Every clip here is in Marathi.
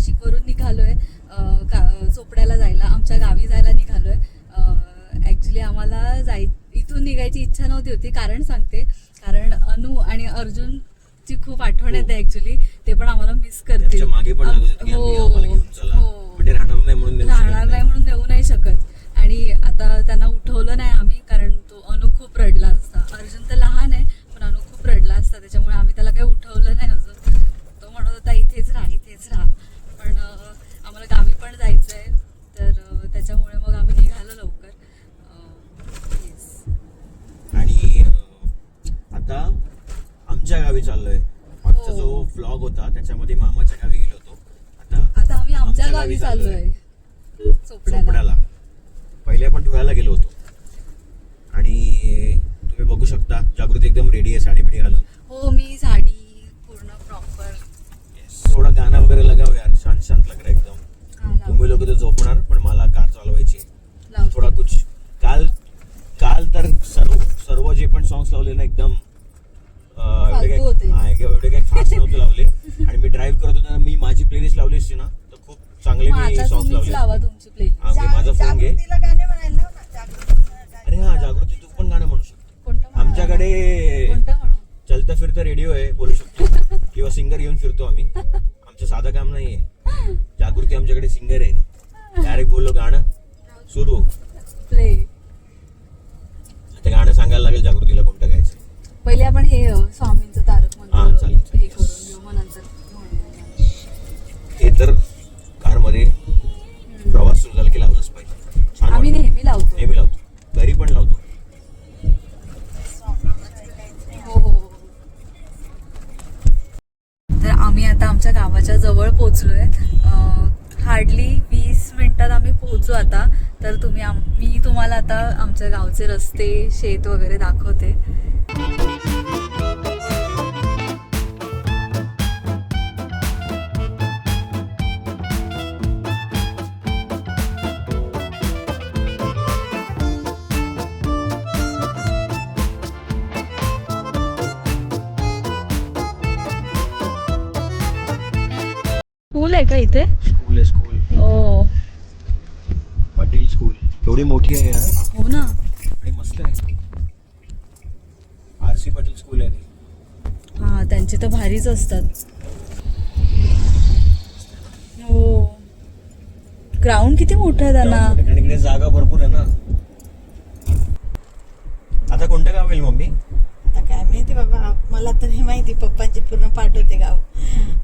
नाशिकवरून निघालोय. का चोपड्याला जायला. आमच्या गावी जायला निघालोय. ॲक्च्युली आम्हाला जाय इथून निघायची इच्छा नव्हती होती. कारण सांगते कारण अनु आणि अर्जुनची खूप आठवण येते ॲक्च्युली ते पण आम्हाला मिस करतील. त्याच्यामागे पण लागत होते की आम्ही आम्हाला घेऊन चला. हो. ते राहणार नाही म्हणून नेऊ नाही शकत. आणि आता त्यांना उठवलं नाही आम्ही कारण तो अनु खूप रडला. गावचे रस्ते शेत वगैरे दाखवते. स्कूल आहे का इथे? स्कूल आहे स्कूल हो. पटेल स्कूल एवढी मोठी आहे यार. हो ना. भारीच असतात. हो. ग्राउंड किती मोठं आहे त्यांना इकडे जागा भरपूर आहे ना. आता कोणतं गाव येईल मम्मी? आता काय माहिती बाबा मला तर हे माहिती. पप्पांचे पूर्ण पाठ होते गाव.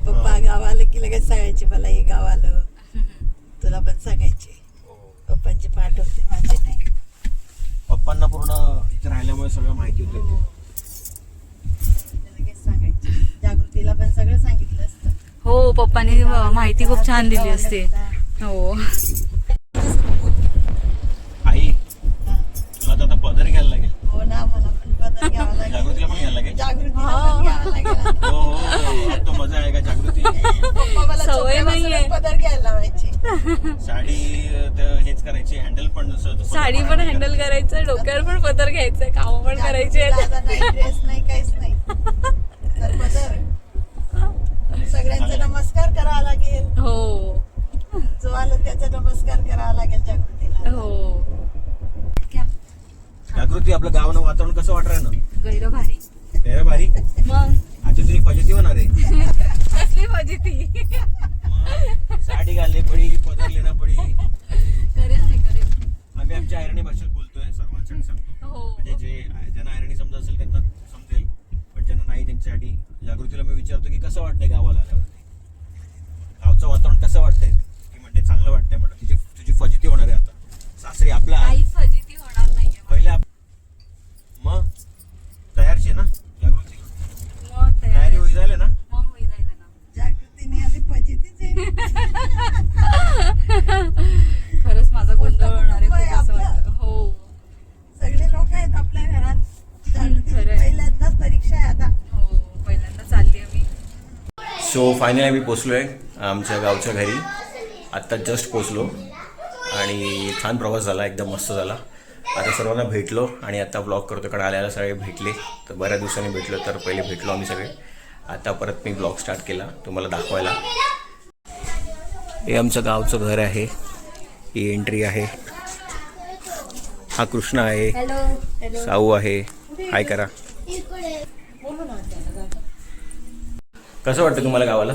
पप्पा गाव आलं की लगेच सांगायचे मला हे गाव आलं. तुला पण सांगायचे. पप्पांचे पाठ होते माझे नाही. पप्पांना पूर्ण इथे राहिल्यामुळे सगळं माहिती होतं ते लगेच सांगायचे जागृतीला पण सगळं सांगितलं असतं. हो पप्पांनी माहिती खूप छान दिली असते. हो. आई हा. तुला आता पदर घ्यायला लागेल. हो ना मला पण पदर घ्यावा लागेल. जागृतीला पण घ्यायला लागेल. जागृतीला पण घ्यावं लागेल. हो हो तो मजा आहे का जागृती? पप्पा मला सवय झोपेपासूनच नाहीये. पदर घ्यायला लावायचे. साडी तर हेच करायची हँडल पण साडी पण हँडल करायचं. डोक्यावर पण पदर घ्यायचंय काम पण करायचे ड्रेस नाही काहीच नाही तर पदर सगळ्यांचा नमस्कार करावा लागेल. हो. जो आलं त्याचा नमस्कार करावा लागेल जागृतीला. हो. जागृती आपलं गावानं वातावरण कसं वाटणार ना गैर भारी. मग? आता तुझी फजिती होणार आहे. कसली मजी ती मग साडी घालली पडी पदर लेना पडी. करेल मी करेल. आम्ही आमच्या आयरणी भाषेत बोलतोय सर्वांसाठी सांगतो. हो. म्हणजे जे ज्यांना आयरणी समजा असेल त्यांना समजेल. पण ज्यांना नाही त्यांच्यासाठी जागृतीला मी विचारतो की कसं वाटतंय गावाला वातावरण कसं वाटतंय की म्हणते चांगलं वाटतंय म्हणा तुझी तुझी फजिती होणार आहे आता सासरी आपला काही फजिती होणार नाहीये पहिले आप- मग तयारशी आहे ना जागृती मग तयारी तयारी होई झाली ना मग होई जाईल ना जागृतीने आधी फजितीच आहे खरंच माझा गोंधळ होणार आहे कुटुंब आहे खूप असं आपलं. वाटतं हो सगळे लोक आहेत आपल्या घरात जागृतीची खरंय. पहिल्यांदाच परीक्षा आहे आता हो पहिल्यांदा चालली आहे मी सो फायनली आम्ही पोचलो आहे आमच्या गावच्या घरी. आत्ता जस्ट पोचलो. आणि छान प्रवास झाला एकदम मस्त झाला. आता सर्वांना भेटलो आणि आता ब्लॉग करतो. कडे आल्याला सगळे भेटले. तर बऱ्याच दिवसांनी भेटलो तर पहिले भेटलो आम्ही सगळे. आता परत मी ब्लॉग स्टार्ट केला तुम्हाला दाखवायला. हे आमचं गावचं घर आहे. ही एंट्री आहे. हा कृष्ण आहे. साऊ आहे. हाय करा. कसं वाटतं तुम्हाला गावाला?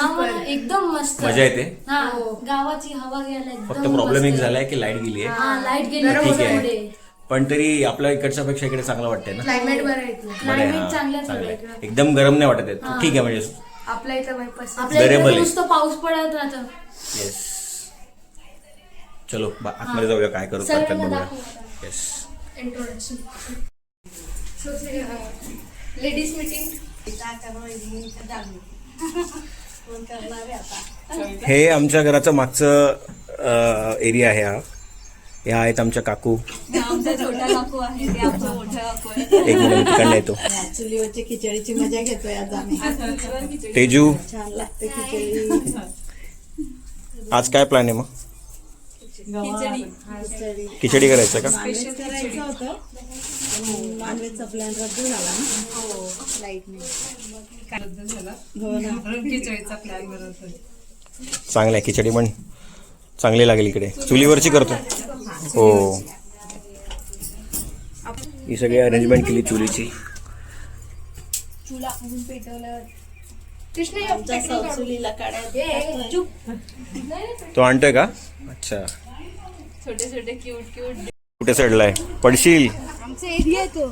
आम्हाला एकदम मस्त. मजा येते? हा गावाची हवा घ्यायला एकदम फक्त प्रॉब्लेम एक झालाय की लाइट गेली आहे हा लाइट गेली. ठीक आहे. पण तरी आपल्या इकडच्या पेक्षा इकडे चांगलं वाटतंय ना? क्लायमेट बरं आहे इथलं. बरं आहे, Climate हा, चांगलं आहे चांगलं आहे. सगळीकडे. एकदम गरम नाही वाटत आहे ठीक आहे म्हणजे आपल्या इथं म्हणजे पसंत. आपल्या Bearable इकडे आहे. नुसतं पाऊस पडत राहतं. येस चलो बा- आतमध्ये जाऊया काय करू करतात सगळ्यांना बघूया. दाखवू. येस इंट्रोडक्शन लेडीज मीटिंग हे आमच्या घराचं मागचं एरिया आहे हा. ह्या आहेत आमच्या काकू. हे एक मिनिट तिकडनं येतो. चुलीवरची खिचडीची मजा घेतोय आज आम्ही. तेजू. छान लागते खिचडी. आज काय प्लॅन आहे मग? खिचडी. खिचडी. खिचडी करायचं का? नॉनव्हेज करायचं होतं. पण नॉनव्हेजचा प्लॅन रद्द झाला. ना लाईटने हो ना. खिचडीचा प्लॅन करत होते. चांगलं आहे खिचडी पण चांगली लागेल इकडे. चुलीवरची करतो. हो. ही सगळी अरेंजमेंट केली चुलीची. तो आणतोय का? अच्छा. छोटे छोटे क्यूट क्यूट कुठे चढलाय? पडशील? आमचा एरिया आहे तो.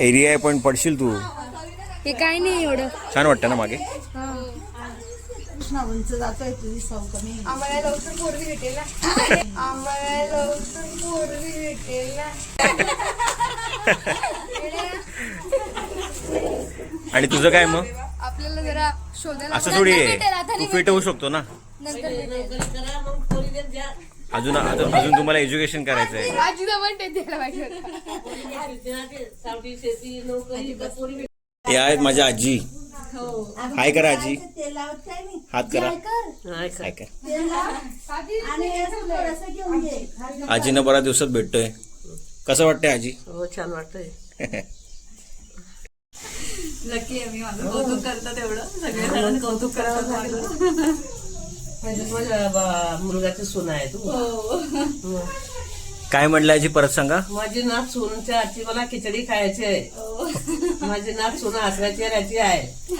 एरिया आहे पण पडशील तू. हे काय नाही एवढं. छान वाटतं ना मागे? कृष्णा उंच जातोय तुझी सौ कमी आम्हाला लवकर पोरगी भेटेल ना. आम्हाला लवकर पोरगी भेटेल ना. आणि तुझं काय मग? आपल्याला जरा शोधायला असं थोडी आहे. तू फिट होऊ शकतो ना. नंतर भेटेल. अजून अजून अजून तुम्हाला एज्युकेशन करायचं आहे पाहिजे. हे आहेत माझ्या आजी. हाय करा आजी. हात करा. कर. हाय कर. हे आजीनं बऱ्याच दिवसात भेटतोय. कसं वाटतंय आजी? हो छान वाटतंय. लकी आहे मी माझं. कौतुक करतात एवढं. सगळे कौतुक करतात माझं. म्हणजे माझ्या मुलगाची सून आहे तू. हो. काय म्हणलं आजी परत सांगा? माझी नात सूनच्या आजची मला खिचडी खायची आहे. माझी नात सून हसण्याची राहायची आहे.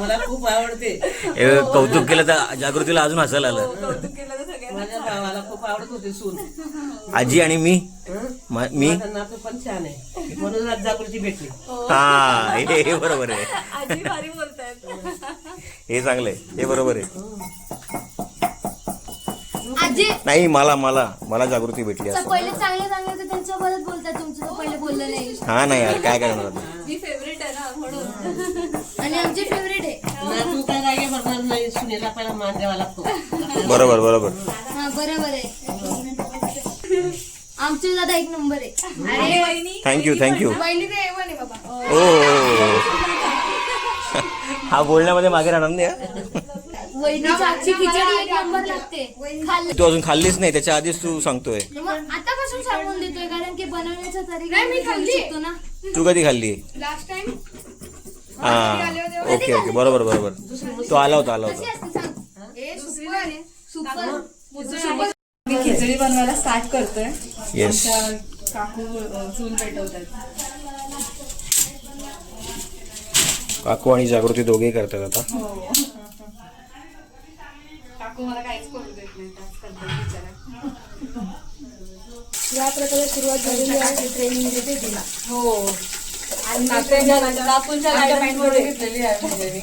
मला खूप आवडते. हे कौतुक केलं तर जागृतीला अजून हसायला आलं. कौतुक केलं तर सगळ्यांना माझ्या भावाला खूप आवडत होती सून. आजी आणि मी? हं? मा- नातू पण छान आहे. म्हणून आज जागृती भेटली. हा. हे हे बरोबर आहे. आजी हे चांगलं आहे हे बरोबर आहे. आजी नाही मला मला. मला जागृती भेटली असं. पहिले चांगले चांगले होते बोलतात तुमचं पहिले बोललं नाही. हा नाही यार काय करणार आता? मी फेवरेट आहे ना म्हणून. आणि आमचे फेवरेट आहे. नातू काय नाही सुनेला पहिला मान द्यावा लागतो. बरोबर बरोबर. हा बरोबर आहे. आमचे दादा एक नंबर आहे. अरे वहिनी. थँक्यू थँक्यू वहिनी ते एवन आहे बाबा. ओ. हा बोलण्यामध्ये मागे राहणार नाही हा. वहिनीची आजची खिचडी एक नंबर लागते. खाल्ली. तू अजून खाल्लीच नाही त्याच्या आधीच तू सांगतोय. मग आतापासून सांगून देतोय कारण की बनवण्याचा तरी नाही, मी खाल्ली. शकतो ना. तू कधी खाल्ली? लास्ट टाइम हा. Okay okay. बरोबर बरोबर. तो आला होता आला होता. असते सांग? हे सुपर. आहे. सुपर. मी खिचडी बनवायला स्टार्ट करतोय. येस आमच्या काकू अ, चूल पेटवतात काकू आणि जागृती दोघेही करतात आता. काकू मला काहीच करू देत नाही त्याच करतात बिचाऱ्या. या प्रकारे सुरुवात झालेली आहे ट्रेनिंग देते तिला. हो. आणि काकूंच्या गायडन्समध्ये घेतलेली आहे म्हणजे मी.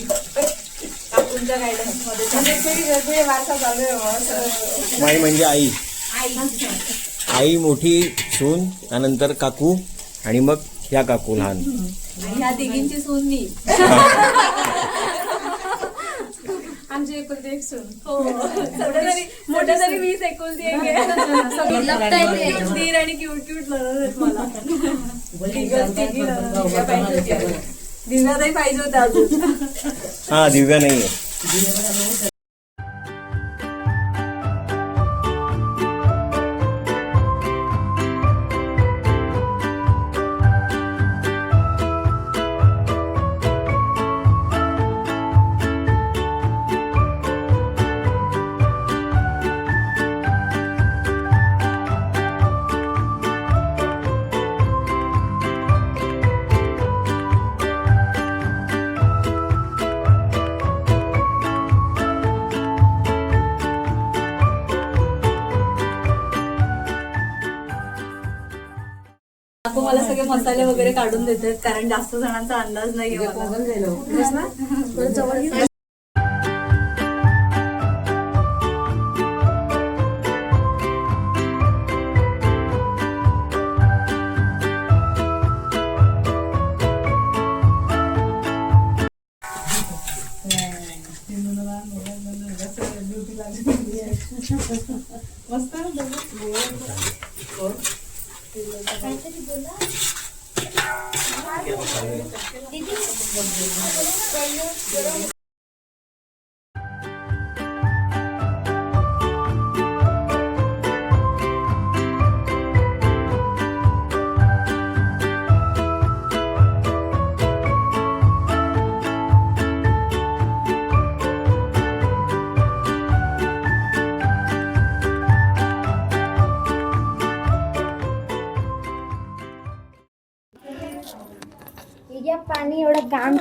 काकूंच्या गायडन्समध्ये वारसा चालू आहे. माई म्हणजे आई. आई. मोठी सून त्यानंतर काकू आणि मग ह्या काकू लहान. ह्या तिघींची सून मी. आमची एकुलती एक सून. हो. मोठ्या तरी मोठ्या तरी वीस एकुलती एक आहे. आणि क्यूट क्यूट आहेत मला. तिघं- तिघी लढत. दिव्या पाहिजे अजून. हा दिव्या नाहीये. काकू मला सगळे मसाले वगैरे काढून देतात कारण जास्त जणांचा अंदाज नाही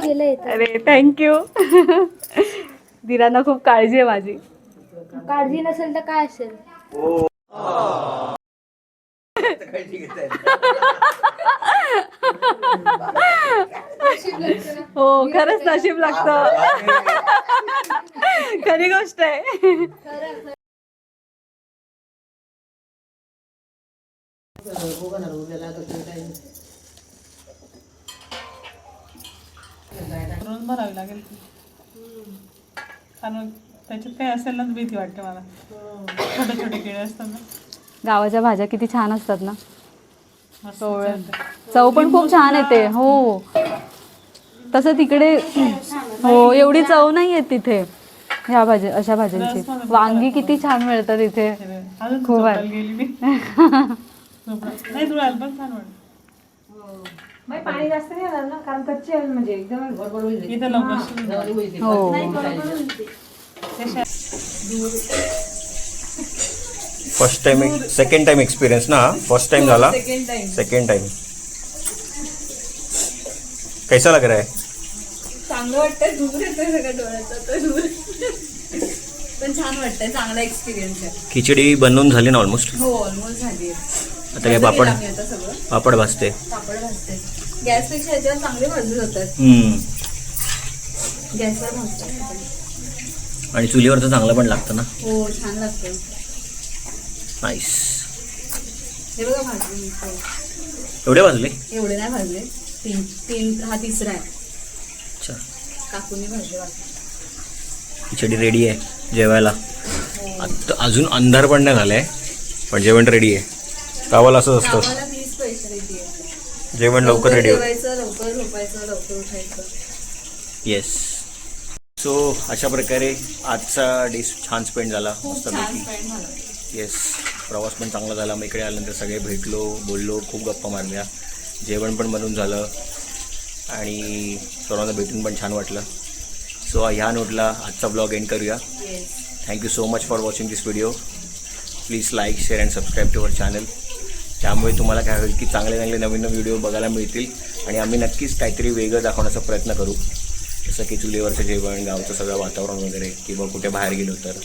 अरे थँक्यू दिरांना खूप काळजी आहे माझी. काळजी नसेल तर काय असेल? हो खरंच नशीब लागतं. खरी गोष्ट आहे. रोज भरावी लागेल. ती कारण त्याच्यात काही असेल ना भीती वाटते मला. छोटे छोटे किडे असतात ना. गावाच्या भाज्या किती छान असतात ना. मस्त. चव पण खूप छान येते. हो. तसं तिकडे हो एवढी चव नाही येत तिथे. ह्या भाज्या अशा भाज्यांची. वांगी किती छान मिळतात इथे अजून खूप आहे. झोपायला गेली मी. झोपला. नाही धुळ्याला पण छान वाटत. पाणी जास्त नाही येणार ना कारण कच्चे आहे म्हणजे एकदम इथं लवकर. हो. First time second time experience ना फर्स्ट टाइम झाला? सेकंड टाइम सेकंड टाइम कैसा लग रहा है? चांगलं वाटतंय दूर येतोय सगळ्या डोळ्याचा तर दूर पण छान वाटतंय चांगला एक्सपिरियन्स आहे. खिचडी बनवून झाली ना ऑलमोस्ट हो ऑलमोस्ट झाली आता काय पापड पापड भाजते. भाजते. गॅसपेक्षा ह्याच्यावर चांगले. गॅसवर भाजतात आणि पण लागतं ना. हो छान लागतं. नाईस हे बघा भाजले हो. एवढे भाजले? एवढे नाही भाजले. तीन तीन हा तिसरा आहे. अच्छा. काकूने भाजले वाटतं खिचडी रेडी आहे जेवायला. आत्ता अजून अंधार पण नाही झालाय पण जेवण रेडी आहे. गावाला असंच असतं गावाला जेवण लवकर रेडी होतं. जेवायचं लवकर झोपायचं लवकर उठायचं. येस सो अशा प्रकारे आजचा डे छान स्पेंड झाला. खूप छान मस्तपैकी स्पेंड झालं. येस प्रवास पण चांगला झाला. मग इकडे आल्यानंतर सगळे भेटलो बोललो खूप गप्पा मारल्या. जेवण पण बनवून झालं. आणि सर्वांना भेटून पण छान वाटलं. सो ह्या नोटला आजचा ब्लॉग एंड करूया. Yes thank you so much for watching this video please like share and subscribe to our channel त्यामुळे तुम्हाला काय होईल की चांगले चांगले नवीन नवीन व्हिडिओ बघायला मिळतील. आणि आम्ही नक्कीच काहीतरी वेगळं दाखवण्याचा प्रयत्न करू. जसं की चुलीवरचं जेवण गावचं सगळं वातावरण वगैरे किंवा कुठे बाहेर गेलो तर.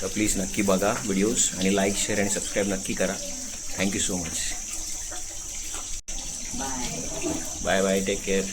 तर प्लीज नक्की बघा व्हिडिओज आणि लाईक शेअर आणि सबस्क्राईब नक्की करा. Thank you so much bye bye take care